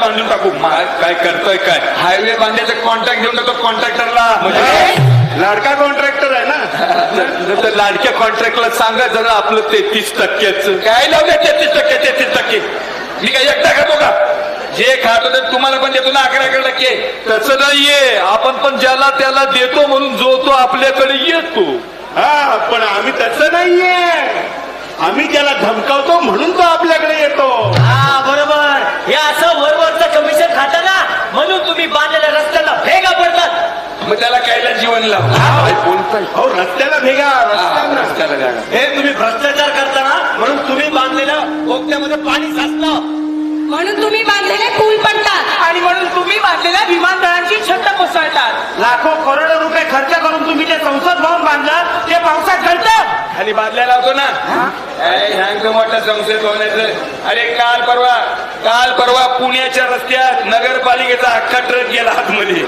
बांधून टाकू काय करतोय काय? हायवे बांधायचं कॉन्ट्रॅक्ट देऊन टाकतो कॉन्ट्रॅक्टरला म्हणजे? लाडका कॉन्ट्रॅक्टर आहे ना? तर लाडक्या कॉन्ट्रॅक्टला सांगा जरा आपलं तेहतीस टक्क्याच. काय लावलं तेहतीस टक्के तेहतीस टक्के. मी काय एकटा खातो का? जे खातो ते तुम्हाला पण देतो ना अकरा अकरा टक्के. तसं नाहीये. आपण पण ज्याला त्याला देतो म्हणून जो तो आपल्याकडे येतो. हा पण आम्ही तसं नाहीये. आम्ही त्याला धमकावतो म्हणून तो आपल्याकडे येतो. हा हे असं वरवरचं कमिशन खाता ना म्हणून तुम्ही बांधलेल्या रस्त्याला भेगा पडतात. मग त्याला कायला जीवन लाव. काय बोलताय अहो रस्त्याला भेगा हा, रस्त्याला. हे तुम्ही भ्रष्टाचार करताना म्हणून तुम्ही बांधलेल्या बोगद्यामध्ये पाणी साचलं. म्हणून तुम्ही बांधलेले पूल पडतात. आणि म्हणून तुम्ही बांधलेल्या विमानतळांची छत कोसळतात. लाखो करोडो रुपये खर्च करून तुम्ही जे संसद खाली बादल्या लावतो ना. काय ह्यांग मोठा संशय होण्याचं अरे काल परवा काल परवा पुण्याच्या रस्त्यात नगरपालिकेचा अख्खा ट्रक गेला आतमध्ये.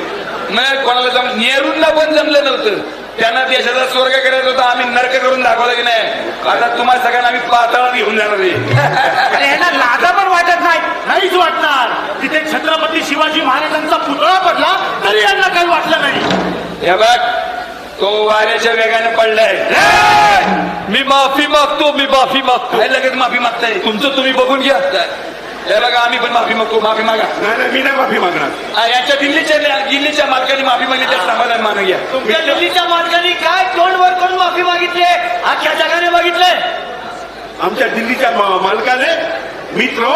मग कोणाला जम नेहरूंना पण जमलं नव्हतं. त्यांना देशाचा स्वर्ग करायचा होता आम्ही नरक करून दाखवलं की नाही. आता तुम्हाला सगळ्यांना आम्ही पाताळात घेऊन जाणार आहे. अरे ह्यांना लाजा पण वाटत नाही नाहीच वाटणार. तिथे छत्रपती शिवाजी महाराजांचा पुतळा पडला तरी यांना काही वाटलं नाही. हे बघ तो वाऱ्याच्या वेगाने पडलाय. मी माफी मागतो मी माफी मागतो. काय लगेच माफी मागताय. तुमचं तुम्ही बघून घ्या. हे बघा आम्ही पण माफी मागतो माफी मागा. नाही नाही, मी नाही माफी मागणार. याच्या दिल्लीच्या दिल्लीच्या मालकाने माफी मागली त्या समाधान मानू घ्या. तुमच्या दिल्लीच्या मालकांनी काय तोंड वर करून माफी मागितली? अख्ख्या जगाने बघितले आमच्या दिल्लीच्या मालकाने मित्र.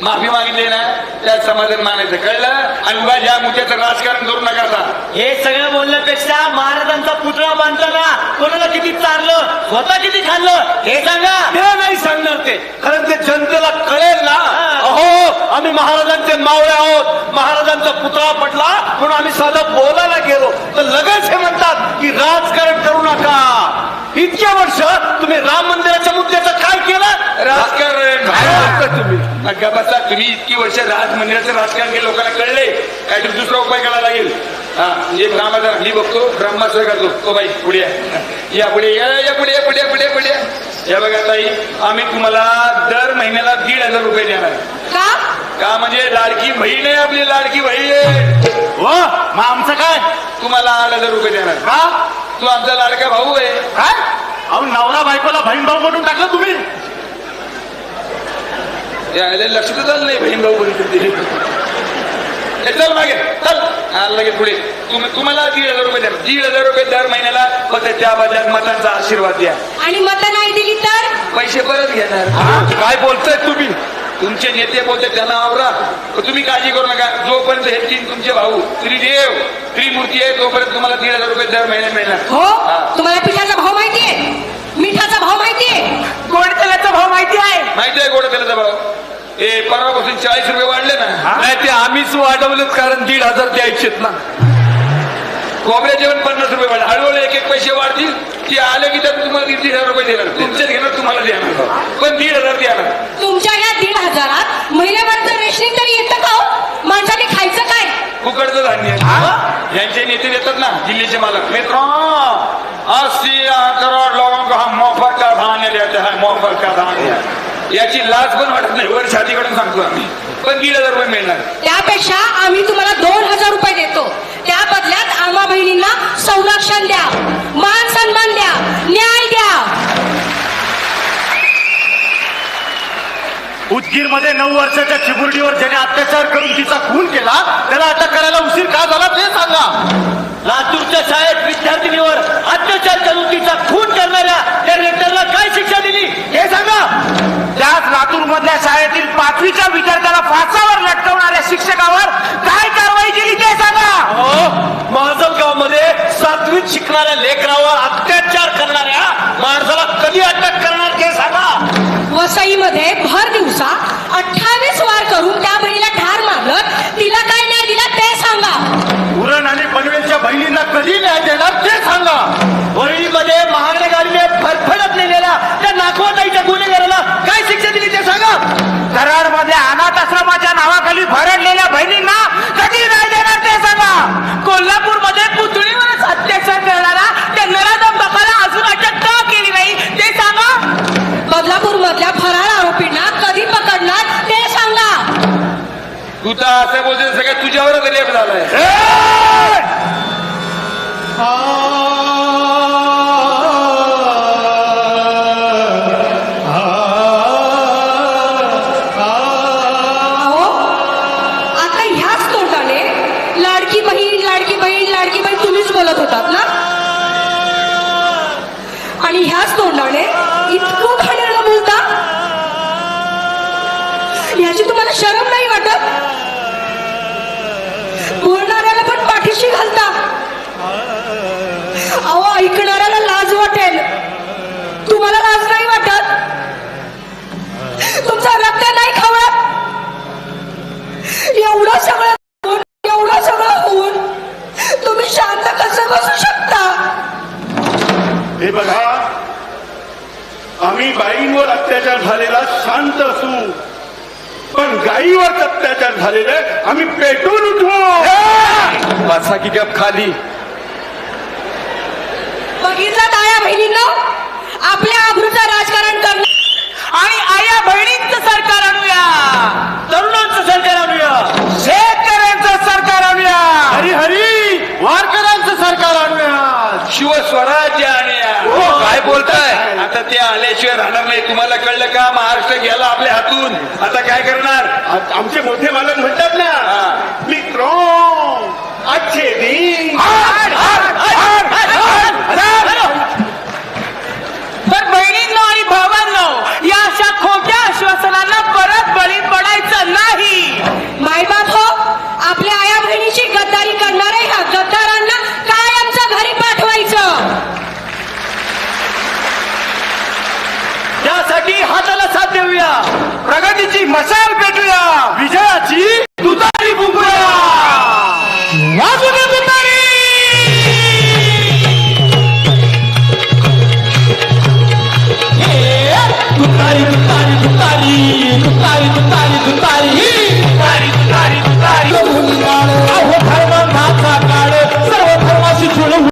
माफी मागितली ना त्यात समाधान मानायचं. कळलं? आणि उगा ज्या मुद्द्याचं राजकारण करू नका आता. हे सगळं बोलण्यापेक्षा महाराजांचा पुतळा बांधताना कोणाला किती चारलं स्वतः किती खाल्लं हे सांगा. ते नाही सांगणार ते. कारण ते जनतेला कळेल ना. अहो आम्ही महाराजांचे मावळे आहोत. महाराजांचा पुतळा पडला म्हणून आम्ही साधं बोलायला गेलो. तर लगेच हे म्हणतात की राजकारण करू नका. इतक्या वर्ष तुम्ही राम मंदिराच्या मुद्द्याचं काय केलं? राजकारण. तुम्ही? नका बसा तुम्ही इतकी वर्ष राज मंदिराचं राजकारण केलं लोकांना कळले काहीतरी दुसरा उपाय करायला लागेल. हा म्हणजे कामाचा मी बघतो ब्रह्मास्त्र करतो तो बाई पुढे या. या पुढे या या पुढे या, पुढे या, पुढे या, पुढे या. या बघा ताई आम्ही तुम्हाला दर महिन्याला दीड हजार रुपये देणार का? का म्हणजे लाडकी बहीण आहे आपली लाडकी बहीण आहे. हो मग आमचं काय? तुम्हाला आठ हजार रुपये देणार का? तू आमचा लाडका भाऊ आहे. काय? अहो नवरा बायकोला बहीण भाऊ म्हणून टाकलं तुम्ही? यायला लक्षातच आलं नाही बहीण भाऊ बहिणी चल मागे चल. लगेच पुढे. तुम्ही तुम्हाला दीड हजार रुपये द्या. दीड हजार रुपये दर महिन्याला फक्त त्या बदल्यात मतांचा आशीर्वाद द्या. आणि मत नाही दिली तर? पैसे परत घेणार. काय बोलताय तुम्ही? तुमचे नेते बोलते त्यांना आवरा. तुम्ही काळजी करू नका. जोपर्यंत हे तीन तुमचे भाऊ त्रिदेव त्रिमूर्ती आहे तोपर्यंत तुम्हाला दीड हजार रुपये दर महिन्यात मिळणार. हो? हा. तुम्हाला पिठाचा भाव माहितीये मिठाचा भाव माहितीये गोड तेलाचा भाव माहिती आहे? माहिती आहे गोड तेलाचा भाव? हे परवापासून चाळीस रुपये वाढले ना. नाही ते आम्हीच वाढवलेत कारण दीड हजार द्यायचेत ना. खोबऱ्या जेवण पन्नास रुपये वाढ हळूहळू एक एक पैसे वाढतील. की आले की त्यात तुम्हाला दीड हजार रुपये देणार. तुमचेच घेणार तुम्हाला देणार पण दीड हजार देणार तुमच्या या दीड हजारात महिन्याभरचं रेशनिंग तरी येतं का हो? माणसाने खायचं काय फुकटचं धान्य. यांचे नेते देतात ना दिल्लीचे मालक. मित्र अस्सी करोड लोक हा हम मोफत का धान्य देते हा मोफत का धान्य. याची लाच पण वाटत नाही वर छातीकडून सांगतो आम्ही. पण दीड हजार रुपये मिळणार. त्यापेक्षा आम्ही तुम्हाला दोन हजार रुपये देतो. त्या बदल्यात आम्हा बहिणींना संरक्षण द्या. मा मध्ये नऊ वर्षाच्या चिमुरडीवर ज्याने अत्याचार करून तिचा खून केला त्याला अटक करायला उशीर का झाला ते सांगा. लातूरच्या शाळेत विद्यार्थिनीवर अत्याचार करून तिचा खून करणाऱ्या त्या रेक्टरला काय शिक्षा दिली हे सांगा त्याच लातूर मधल्या शाळेतील पाचवीच्या विद्यार्थ्याला फासावर लटकवणाऱ्या शिक्षकावर काय कारवाई केली ते सांगा माजलगावमध्ये सातवीत शिकणाऱ्या लेकरावर अत्याचार करणाऱ्या माणसाला कधी अटक करणार ते सांगा. वसईमध्ये भर दिवसा अठ्ठावीस वार करून त्या बहिणीला सगळं तुझ्यावरच रेप झालाय अहो आता ह्याच तोंडाने लाडकी बहीण लाडकी बहीण लाडकी बहीण तुम्हीच बोलत होतात ना? आणि ह्याच तोंडाने इतकं घाणेरडं बोलता? याची तुम्हाला शरम नाही वाटत? तुमचा रक्त नाही खवळत एवढं सगळं होऊन, एवढं सगळं होऊन तुम्ही शांत कसं बसू शकता? हे बघा आम्ही बाईंवर अत्याचार झालेला शांत असू पण गायीवर अत्याचार झालेले आम्ही पेटून उठू. पाचसा की गप खाली. बघितलं ताया बहिणींनो? आपल्या आबरूचं राजकारण करणं बोलताय. आता ते आल्याशिवाय राहणार नाही. तुम्हाला कळलं का? महाराष्ट्र गेला आपल्या हातून. आता काय करणार? आमचे मोठे मालक म्हणतात ना मित्रो अच्छे दिन. साठी हाताला साथ देऊया. प्रगतीची मशाल पेटूया. विजयाची तुतारी फुंकूया